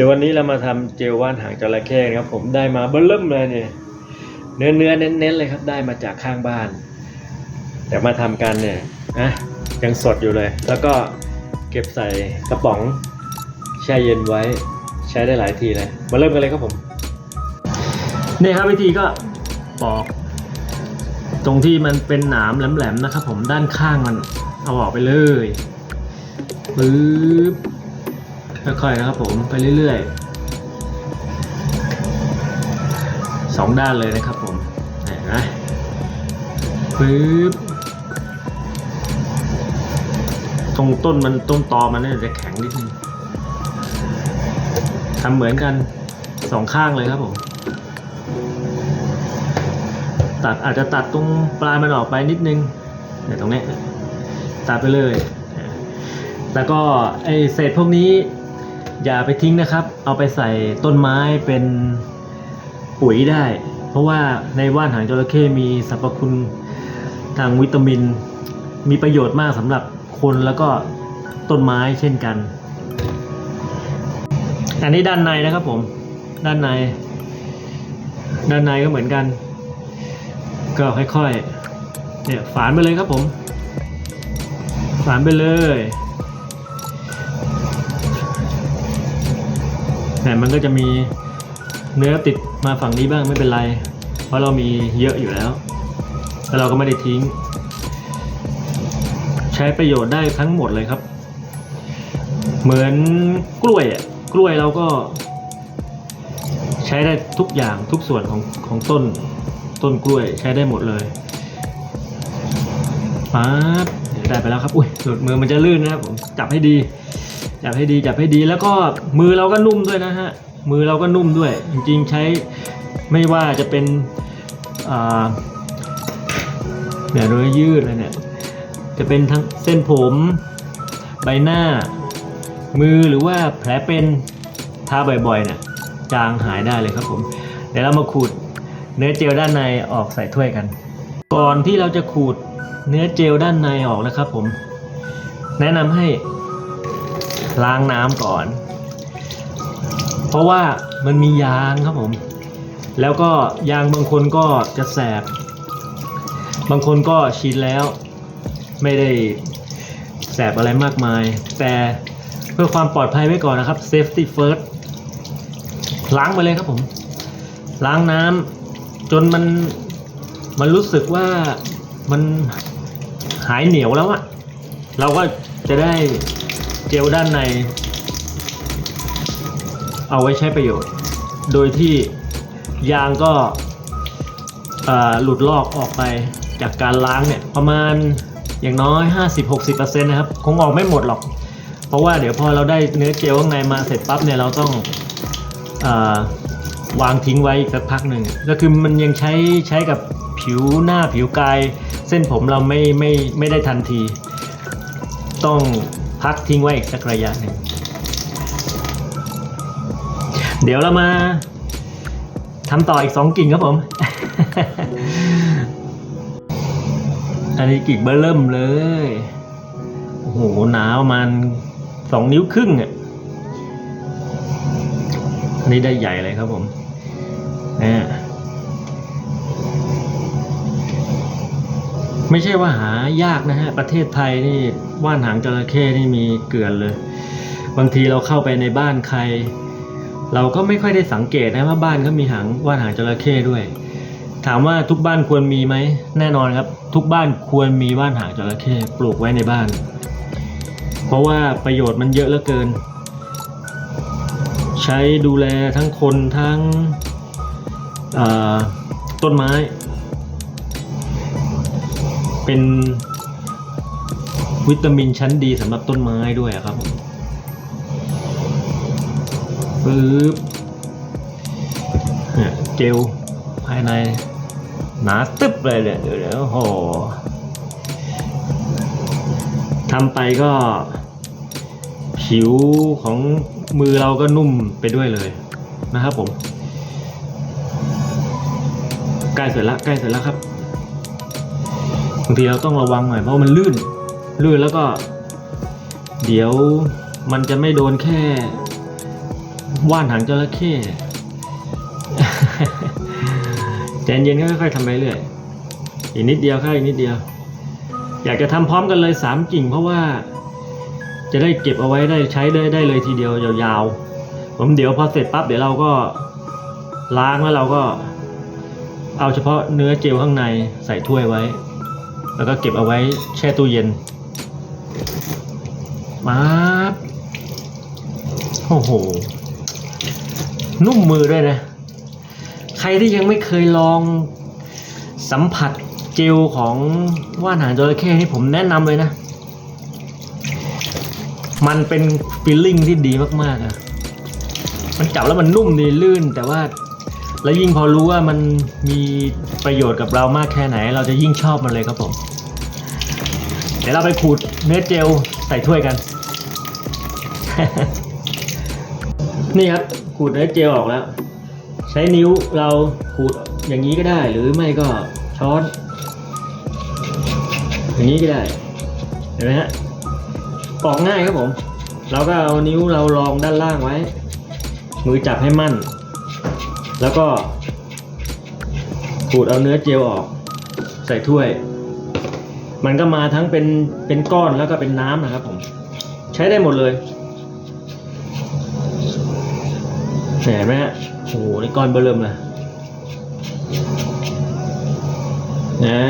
ดี๋ยววันนี้เรามาทำเจลว่านหางจระเข้นะครับ ผมได้มาเบิ่มเลยเนี่ยเนื้อเนื้อเน้นๆเลยครับ ได้มาจากข้างบ้านเดี๋ยวมาทำกันเนี่ยนะยังสดอยู่เลย แล้วก็เก็บใส่กระป๋องแช่เย็นไว้ใช้ได้หลายทีเลย มาเริ่มกันเลยครับผมนี่ครับวิธีก็ปอก ตรงที่มันเป็นหนามแหลมๆนะครับ ผมด้านข้างมันเอาออกไปเลยปึ๊บ ค่อยๆนะครับผมไปเรื่อยๆสองด้านเลยนะครับผมเห็นไหมปึ๊บตรงต้นมันต้นตอมันเนี่ยจะแข็งนิดนึงทำเหมือนกันสองข้างเลยครับผม ตัดอาจจะตัดตรงปลายมันออกไปนิดนึงเนี่ยตรงนี้ตัดไปเลย แล้วก็ไอเศษพวกนี้ อย่าไปทิ้งนะครับ เอาไปใส่ต้นไม้เป็นปุ๋ยได้ เพราะว่าในว่านหางจระเข้มีสรรพคุณทางวิตามิน มีประโยชน์มากสำหรับคนแล้วก็ต้นไม้เช่นกัน อันนี้ด้านในนะครับผม ด้านใน ด้านในก็เหมือนกัน ก็ค่อยๆ เนี่ยฝานไปเลยครับผม ฝานไปเลย แต่มันก็จะมีเนื้อติดมาฝั่งนี้บ้างไม่เป็นไร เพราะเรามีเยอะอยู่แล้ว แล้วเราก็ไม่ได้ทิ้ง ใช้ประโยชน์ได้ทั้งหมดเลยครับ เหมือนกล้วยอะกล้วยเราก็ ใช้ได้ทุกอย่างทุกส่วนของของต้นต้นกล้วยใช้ได้หมดเลยป๊าบได้ไปแล้วครับ อุ้ยหลุดมือมันจะลื่นนะครับผมจับให้ดี จับให้ดีจับให้ดีแล้วก็มือเราก็นุ่มด้วยนะฮะมือเราก็นุ่มด้วย จริงๆใช้ไม่ว่าจะเป็นเนี่ยโดยยืดเลยเนี่ยจะเป็นทั้งเส้นผมใบหน้า มือหรือว่าแผลเป็นทาบ่อยๆเนี่ยจางหายได้เลยครับผมเดี๋ยวเรามาขูดเนื้อเจลด้านในออกใส่ถ้วยกัน ก่อนที่เราจะขูดเนื้อเจลด้านในออกนะครับผม แนะนำให้ ล้างน้ำก่อน เพราะว่ามันมียางครับผม แล้วก็ยางบางคนก็จะแสบ บางคนก็ชินแล้ว ไม่ได้แสบอะไรมากมาย แต่เพื่อความปลอดภัยไว้ก่อนนะครับ safety first ล้างไปเลยครับผม ล้างน้ำจนมันมันรู้สึกว่ามันหายเหนียวแล้วอะเราก็จะได้ เจลด้านในเอาไว้ใช้ประโยชน์ โดยที่ยางก็หลุดลอกออกไปจากการล้างเนี่ยประมาณอย่างน้อย 50-60%นะครับคงออกไม่หมดหรอก เพราะว่าเดี๋ยวพอเราได้เนื้อเจลข้างในมาเสร็จปั๊บเนี่ยเราต้องอวางทิ้งไว้อีกสักพักหนึ่งก็คือมันยังใช้ใช้กับผิวหน้าผิวกาย เส้นผมเราไม่ไม่ไม่ได้ทันที ต้อง พักทิ้งไว้อีกสักระยะหนึ่ง เดี๋ยวเรามาทำต่ออีกสองกิ่งครับผม อันนี้กิ่งเบอร์เริ่มเลย โอ้โห หนาประมาณสองนิ้วครึ่งอะ อันนี้ได้ใหญ่เลยครับผมเนี่ ไม่ใช่ว่าหายากนะฮะ ประเทศไทยนี่ว่านหางจระเข้นี่มีเกลือนเลย บางทีเราเข้าไปในบ้านใคร เราก็ไม่ค่อยได้สังเกตนะว่าบ้านเขามีหางว่านหางจระเข้ด้วย ถามว่าทุกบ้านควรมีไหมแน่นอนครับ ทุกบ้านควรมีว่านหางจระเข้ปลูกไว้ในบ้าน เพราะว่าประโยชน์มันเยอะเหลือเกิน ใช้ดูแลทั้งคนทั้งต้นไม้ เป็นวิตามินชั้นดีสำหรับต้นไม้ด้วยครับผมปึ๊บเนี่ยเจลภายในหนาตึ๊บเลยเนี่ยเดี๋ยวเดี๋ยวโอ้โหทำไปก็ ผิวของมือเราก็นุ่มไปด้วยเลยนะครับผม ใกล้เสร็จแล้วใกล้เสร็จแล้วครับ บางทีเราต้องระวังหน่อยเพราะมันลื่น ลื่นแล้วก็ เดี๋ยวมันจะไม่โดนแค่ ว่านหางจระเข้ใจเย็นๆค่อยๆทำไปเรื่อยอีกนิดเดียวครับอีกนิดเดียว อยากจะทำพร้อมกันเลยสามกิ่ง เพราะว่า จะได้เก็บเอาไว้ได้ใช้ได้ได้เลยทีเดียวยาวๆ ผมเดี๋ยวพอเสร็จปั๊บเดี๋ยวเราก็ล้างแล้วเราก็ เอาเฉพาะเนื้อเจลข้างในใส่ถ้วยไว้ แล้วก็เก็บเอาไว้แช่ตู้เย็น มาโอ้โห นุ่มมือด้วยนะ ใครที่ยังไม่เคยลองสัมผัสเจลของว่านหางจระเข้นี่ผมแนะนำเลยนะ มันเป็นฟีลลิ่งที่ดีมากๆอะมันจับแล้วมันนุ่มดีลื่นแต่ว่า แล้วยิ่งพอรู้ว่ามันมีประโยชน์กับเรามากแค่ไหน เราจะยิ่งชอบมันเลยครับผม เดี๋ยวเราไปขูดเนื้อเจลใส่ถ้วยกัน นี่ครับขูดเนื้อเจลออกแล้ว ใช้นิ้วเราขูดอย่างนี้ก็ได้ หรือไม่ก็ช้อนอย่างนี้ก็ได้เห็นไหมฮะปอกง่ายครับผม เราก็เอานิ้วเรารองด้านล่างไว้ มือจับให้มั่น แล้วก็ขูดเอาเนื้อเจลออก ใส่ถ้วย มันก็มาทั้งเป็นเป็นก้อนแล้วก็เป็นน้ำนะครับผม ใช้ได้หมดเลยเห็นไหมฮะโอ้โหนี่ก้อนเบอร์เริ่มเลยนะ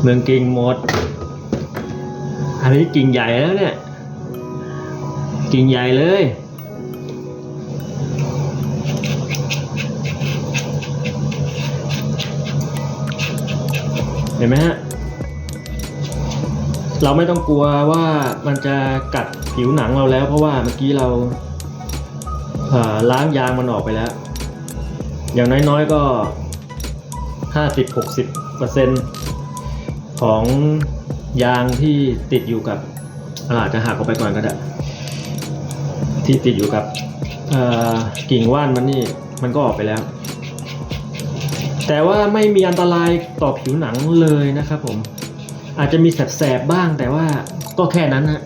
เมืองกิ่งหมด อันนี้กิ่งใหญ่แล้วเนี่ย กิ่งใหญ่เลย เห็นไหมฮะ เราไม่ต้องกลัวว่ามันจะกัดผิวหนังเราแล้ว เพราะว่าเมื่อกี้เราเอ่อล้างยางมันออกไปแล้ว อย่างน้อยๆก็ 50-60%เปอร์เซ็นต์ของยางที่ติดอยู่กับอาจจะหักออกไปก่อนก็ได้ ที่ติดอยู่กับกิ่งว่านมันนี่มันก็ออกไปแล้ว แต่ว่าไม่มีอันตรายต่อผิวหนังเลยนะครับผมอาจจะมีแสบๆบ้างแต่ว่าก็แค่นั้นนะ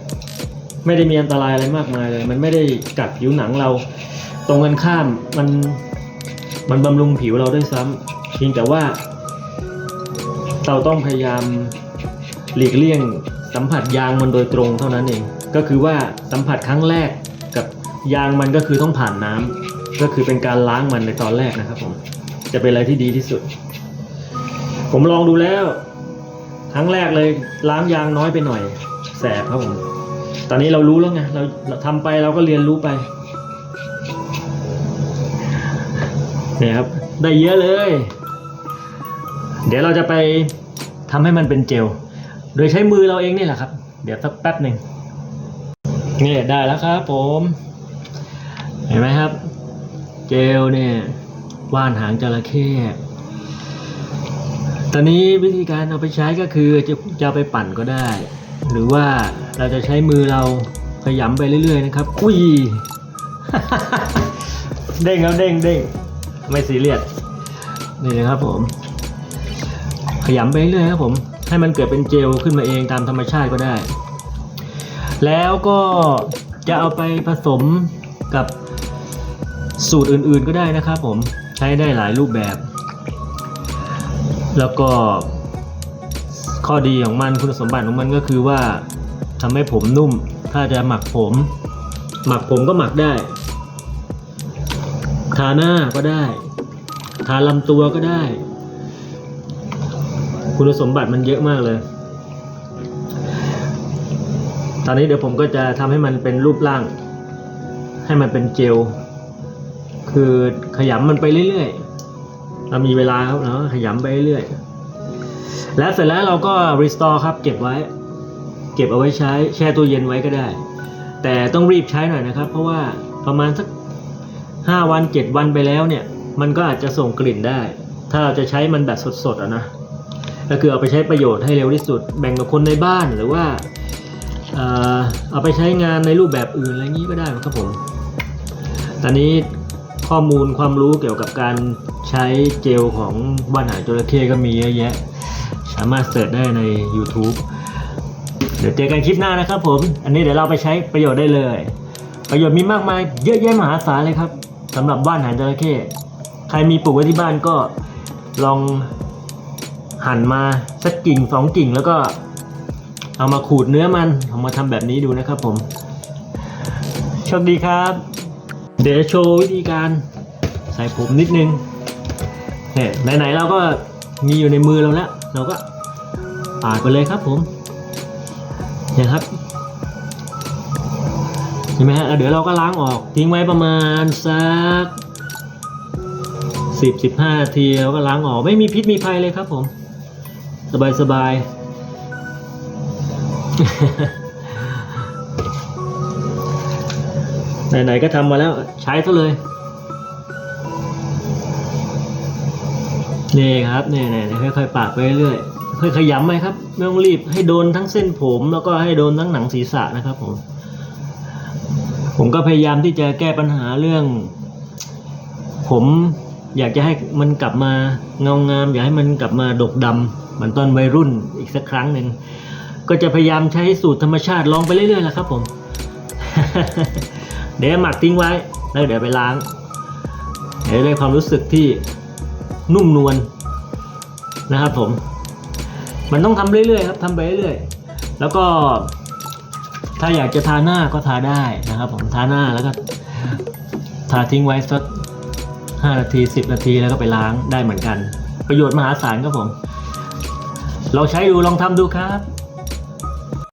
ไม่ได้มีอันตรายอะไรมากมายเลย มันไม่ได้กัดผิวหนังเรา ตรงกันข้ามมันมันบำรุงผิวเราด้วยซ้ำเพียงแต่ว่า เราต้องพยายามหลีกเลี่ยงสัมผัสยางมันโดยตรงเท่านั้นเอง ก็คือว่าสัมผัสครั้งแรก ยางมันก็คือต้องผ่านน้ำก็คือเป็นการล้างมันในตอนแรกนะครับผมจะเป็นอะไรที่ดีที่สุด ผมลองดูแล้วครั้งแรกเลยล้างยางน้อยไปหน่อย แสบครับผม ตอนนี้เรารู้แล้วไงเราเราทำไปเราก็เรียนรู้ไปเนี่ยครับ ได้เยอะเลย เดี๋ยวเราจะไปทำให้มันเป็นเจล โดยใช้มือเราเองนี่แหละครับ เดี๋ยวสักแป๊บหนึ่งนี่ได้แล้วครับผม ห็นไหมครับ เจลเนี่ยว่านหางจระเข้ตอนนี้วิธีการเอาไปใช้ก็คือจะจะไปปั่นก็ได้ หรือว่าเราจะใช้มือเราขยำไปเรื่อยๆนะครับ อุ้ย เด้งแล้วเด้งเด้งไม่ซีเรียสนี่นะครับผม ขยำไปเรื่อยครับผม ให้มันเกิดเป็นเจลขึ้นมาเองตามธรรมชาติก็ได้ แล้วก็จะเอาไปผสมกับ สูตรอื่นๆก็ได้นะครับผมใช้ได้หลายรูปแบบ แล้วก็ข้อดีของมันคุณสมบัติของมันก็คือว่าทำให้ผมนุ่ม ถ้าจะหมักผม หมักผมก็หมักได้ ทาหน้าก็ได้ ทาลำตัวก็ได้ คุณสมบัติมันเยอะมากเลย ตอนนี้เดี๋ยวผมก็จะทำให้มันเป็นรูปร่าง ให้มันเป็นเจล คือขยำมันไปเรื่อยๆเรามีเวลาครับเนาะขยำไปเรื่อยๆแล้วเสร็จแล้วเราก็ restore ครับเก็บไว้ เก็บเอาไว้ใช้แช่ตู้เย็นไว้ก็ได้ แต่ต้องรีบใช้หน่อยนะครับ เพราะว่าประมาณสัก5วัน7วันไปแล้วเนี่ย มันก็อาจจะส่งกลิ่นได้ ถ้าเราจะใช้มันแบบสดๆอะนะก็คือเอาไปใช้ประโยชน์ให้เร็วที่สุด แบ่งกับคนในบ้านหรือว่าเอ่อเอาไปใช้งานในรูปแบบอื่นอะไรงี้ก็ได้ครับผม ตอนนี้ ข้อมูลความรู้เกี่ยวกับการใช้เจลของว่านหางจระเข้ก็มีเยอะแยะ สามารถเสิร์ชได้ใน YouTube เดี๋ยวเจอกันคลิปหน้านะครับผม อันนี้เดี๋ยวเราไปใช้ประโยชน์ได้เลย ประโยชน์มีมากมายเยอะแยะมหาศาลเลยครับสำหรับบ้านหางจระเข้ใครมีปลูกไว้ที่บ้านก็ลองหั่นมาสักกิ่งสองกิ่งแล้วก็เอามาขูดเนื้อมันเอามาทำแบบนี้ดูนะครับผมโชคดีครับ เดี๋ยวโชว์วิธีการใส่ผมนิดนึงเนี่ยไหนๆเราก็มีอยู่ในมือเราแล้ว เราก็ปาดไปเลยครับผมเนี่ยครับเห็นไหมฮะเดี๋ยวเราก็ล้างออกทิ้งไว้ประมาณสักสิบสิบห้านาทีเราก็ล้างออกไม่มีพิษมีภัยเลยครับผม สบายสบาย ไหนๆก็ทำมาแล้วใช้ซะเลย นี่ครับนี่ๆค่อยๆปากไปเรื่อยๆค่อยขยำไหมครับ ไม่ต้องรีบให้โดนทั้งเส้นผม แล้วก็ให้โดนทั้งหนังศีรษะนะครับผม ผมก็พยายามที่จะแก้ปัญหาเรื่อง ผมอยากจะให้มันกลับมาเงางาม อยากให้มันกลับมาดกดำเหมือนตอนวัยรุ่นอีกสักครั้งหนึ่งก็จะพยายามใช้สูตรธรรมชาติลองไปเรื่อยๆแหละครับผม เดี๋ยวหมักทิ้งไว้ แล้วเดี๋ยวไปล้าง เดี๋ยวได้ความรู้สึกที่นุ่มนวลนะครับผม มันต้องทำเรื่อยๆครับทำไปเรื่อยๆแล้วก็ถ้าอยากจะทาหน้าก็ทาได้นะครับ ผมทาหน้าแล้วก็ทาทิ้งไว้สักห้านาทีสิบนาทีแล้วก็ไปล้างได้เหมือนกัน ประโยชน์มหาศาลครับผมลองใช้ดูลองทำดูครับ